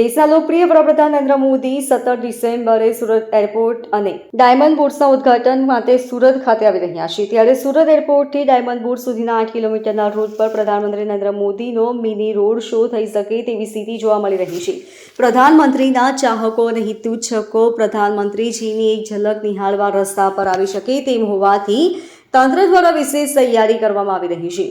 દેશના લોકપ્રિય વડાપ્રધાન નરેન્દ્ર મોદી સત્તર ડિસેમ્બરે સુરત એરપોર્ટ અને ડાયમંડ બોર્ડ્સના ઉદ્ઘાટન માટે સુરત ખાતે આવી રહ્યા છે. ત્યારે સુરત એરપોર્ટથી ડાયમંડ બોર્ડ સુધીના આઠ કિલોમીટરના રોડ પર પ્રધાનમંત્રી નરેન્દ્ર મોદીનો મિની રોડ શો થઈ શકે તેવી સ્થિતિ જોવા મળી રહી છે. પ્રધાનમંત્રીના ચાહકો અને હિતુચ્છકો પ્રધાનમંત્રીજીની એક ઝલક નિહાળવા રસ્તા પર આવી શકે તેમ હોવાથી તંત્ર દ્વારા વિશેષ તૈયારી કરવામાં આવી રહી છે.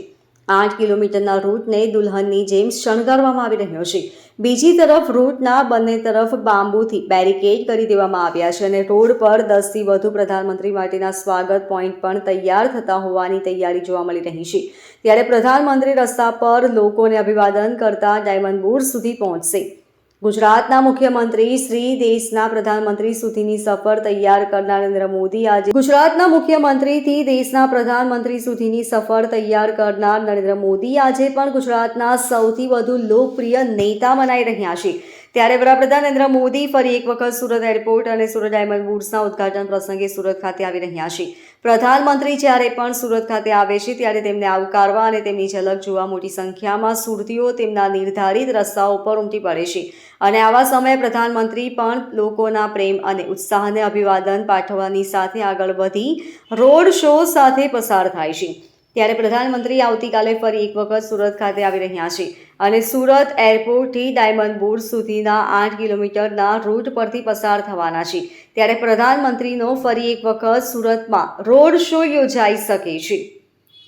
આઠ કિલોમીટરના રૂટને દુલ્હનની જેમ શણગારવામાં આવી રહ્યો છે. બીજી તરફ રૂટના બંને તરફ બાંબુથી બેરિકેડ કરી દેવામાં આવ્યા છે અને રોડ પર દસથી વધુ પ્રધાનમંત્રી માટેના સ્વાગત પોઈન્ટ પણ તૈયાર થતા હોવાની તૈયારી જોવા મળી રહી છે. ત્યારે પ્રધાનમંત્રી રસ્તા પર લોકોને અભિવાદન કરતા ડાયમંડ બોર્ડ સુધી પહોંચશે. ગુજરાતના મુખ્યમંત્રી શ્રી દેશના પ્રધાનમંત્રી સુધીની સફર તૈયાર કરનાર નરેન્દ્ર મોદી આજે ગુજરાતના મુખ્યમંત્રીથી દેશના પ્રધાનમંત્રી સુધીની સફર તૈયાર કરનાર નરેન્દ્ર મોદી આજે પણ ગુજરાતના સૌથી વધુ લોકપ્રિય નેતા મનાઈ રહ્યા છે. ત્યારે વડાપ્રધાન નરેન્દ્ર મોદી ફરી એક વખત સુરત એરપોર્ટ અને સુરત ડાયમંડ બુર્સના ઉદ્ઘાટન પ્રસંગે સુરત ખાતે આવી રહ્યા છે. પ્રધાનમંત્રી જ્યારે પણ સુરત ખાતે આવે છે, ત્યારે તેમને આવકારવા અને તેમની ઝલક જોવા મોટી સંખ્યામાં સુરતીઓ તેમના નિર્ધારિત રસ્તાઓ પર ઉમટી પડે છે. અને આવા સમયે પ્રધાનમંત્રી પણ લોકોના પ્રેમ અને ઉત્સાહને અભિવાદન પાઠવવાની સાથે આગળ વધી રોડ શો સાથે પસાર થાય છે. ત્યારે પ્રધાનમંત્રી આવતીકાલે ફરી એક વખત સુરત ખાતે આવી રહ્યા છે અને સુરત એરપોર્ટથી ડાયમંડ બોર્ડ સુધીના આઠ કિલોમીટરના રૂટ પરથી પસાર થવાના છે. ત્યારે પ્રધાનમંત્રીનો ફરી એક વખત સુરતમાં રોડ શો યોજાઈ શકે છે.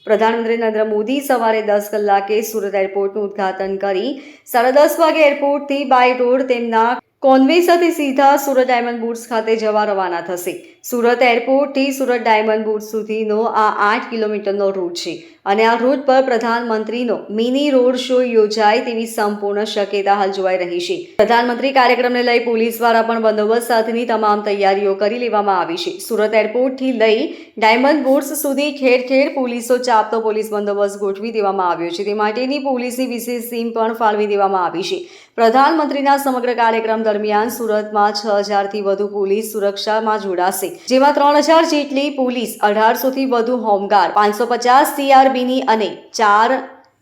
પ્રધાનમંત્રી નરેન્દ્ર મોદી સવારે દસ કલાકે સુરત એરપોર્ટનું ઉદ્ઘાટન કરી સાડા દસ વાગે એરપોર્ટથી બાય રોડ તેમના કોન્વે સાથે સીધા સુરત ડાયમંડ બુટ્સ ખાતે જવા રવાના થશે. સુરત એરપોર્ટથી સુરત ડાયમંડ બુટ્સ સુધીનો આ આઠ કિલોમીટરનો રૂટ છે. અને આ રૂટ પર પ્રધાનમંત્રીનો મિની રોડ શો યોજાય તેવી સંપૂર્ણ શક્યતા હાલ જોવાઈ રહી છે. પ્રધાનમંત્રી કાર્યક્રમને લઈ પોલીસ દ્વારા પણ બંદોબસ્ત સાથેની તમામ તૈયારીઓ કરી લેવામાં આવી છે. સુરત એરપોર્ટથી લઈ ડાયમંડ બોર્ડ્સ સુધી ખેર ખેર પોલીસો ચાપતો પોલીસ બંદોબસ્ત ગોઠવી દેવામાં આવ્યો છે. તે માટેની પોલીસની વિશેષ ટીમ પણ ફાળવી દેવામાં આવી છે. પ્રધાનમંત્રીના સમગ્ર કાર્યક્રમ દરમિયાન સુરતમાં છ હજારથી વધુ પોલીસ સુરક્ષામાં જોડાશે. જેમાં ત્રણ હજાર જેટલી પોલીસ અઢારસોથી વધુ હોમગાર્ડ, પાંચસો પચાસ સીઆરબીની અને ચાર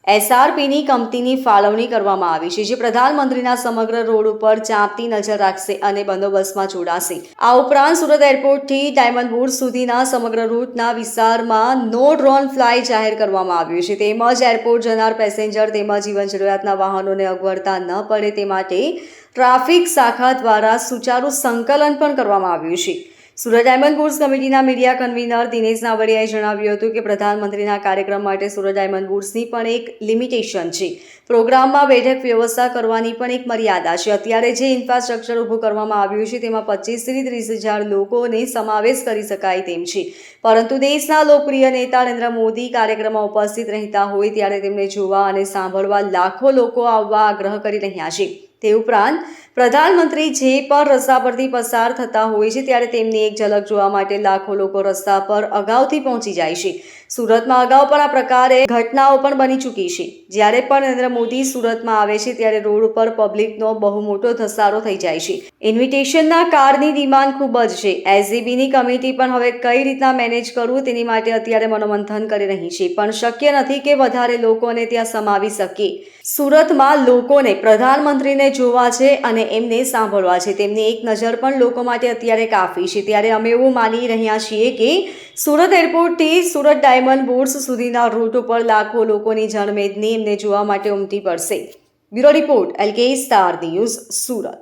એસઆરપીની કંપનીની ફાળવણી કરવામાં આવી છે, જે પ્રધાનમંત્રીના સમગ્ર રોડ ઉપર ચાંપતી નજર રાખશે અને બંદોબસ્તમાં જોડાશે. આ ઉપરાંત સુરત એરપોર્ટથી ડાયમંડ બુર્સ સુધીના સમગ્ર રૂટના વિસ્તારમાં નો ડ્રોન ફ્લાય જાહેર કરવામાં આવ્યું છે. તેમજ એરપોર્ટ જનાર પેસેન્જર તેમજ જીવન જરૂરિયાતના વાહનોને અગવડતા ન પડે તે માટે ટ્રાફિક શાખા દ્વારા સુચારુ સંકલન પણ કરવામાં આવ્યું છે. સુરત ડાયમંડ બુર્સ કમિટીના મીડિયા કન્વીનર દિનેશ નાવડિયાએ જણાવ્યું હતું કે પ્રધાનમંત્રીના કાર્યક્રમ માટે સુરત ડાયમંડ બુર્સની પણ એક લિમિટેશન છે. પ્રોગ્રામમાં બેઠક વ્યવસ્થા કરવાની પણ એક મર્યાદા છે. અત્યારે જે ઇન્ફ્રાસ્ટ્રક્ચર ઊભું કરવામાં આવ્યું છે તેમાં પચીસથી ત્રીસ હજાર લોકોને સમાવેશ કરી શકાય તેમ છે. પરંતુ દેશના લોકપ્રિય નેતા નરેન્દ્ર મોદી કાર્યક્રમમાં ઉપસ્થિત રહેતા હોય ત્યારે તેમને જોવા અને સાંભળવા લાખો લોકો આવવા આગ્રહ કરી રહ્યા છે. તે ઉપરાંત પ્રધાનમંત્રી જે પણ રસ્તા પરથી પસાર થતા હોય છે, ત્યારે તેમની એક ઝલક જોવા માટે લાખો લોકો રસ્તા પર અગાઉથી પહોંચી જાય છે. સુરતમાં અગાઉ પણ આ પ્રકારે ઘટનાઓ પણ બની ચૂકી છે. જ્યારે પણ નરેન્દ્ર મોદી સુરતમાં આવે છે, ત્યારે રોડ ઉપર પબ્લિકનો બહુ મોટો ધસારો થઈ જાય છે. ઇન્વિટેશનના કારની ડિમાન્ડ ખૂબ જ છે. એસજીબીની કમિટી પણ હવે કઈ રીતના મેનેજ કરવું તેની માટે અત્યારે મનોમંથન કરી રહી છે. પણ શક્ય નથી કે વધારે લોકોને ત્યાં સમાવી શકે. સુરતમાં લોકોને પ્રધાનમંત્રીને જોવા છે એમને સાંભળવા છે. તેમની એક નજર પણ લોકો માટે અત્યારે કાફી છે. ત્યારે અમે એવું માની રહ્યા છીએ કે સુરત એરપોર્ટથી સુરત ડાયમંડ બોર્ડ્સ સુધીના રૂટ ઉપર લાખો લોકોની જનમેદની એમને જોવા માટે ઉમટી પડશે. Bureau report, LK star news Surat.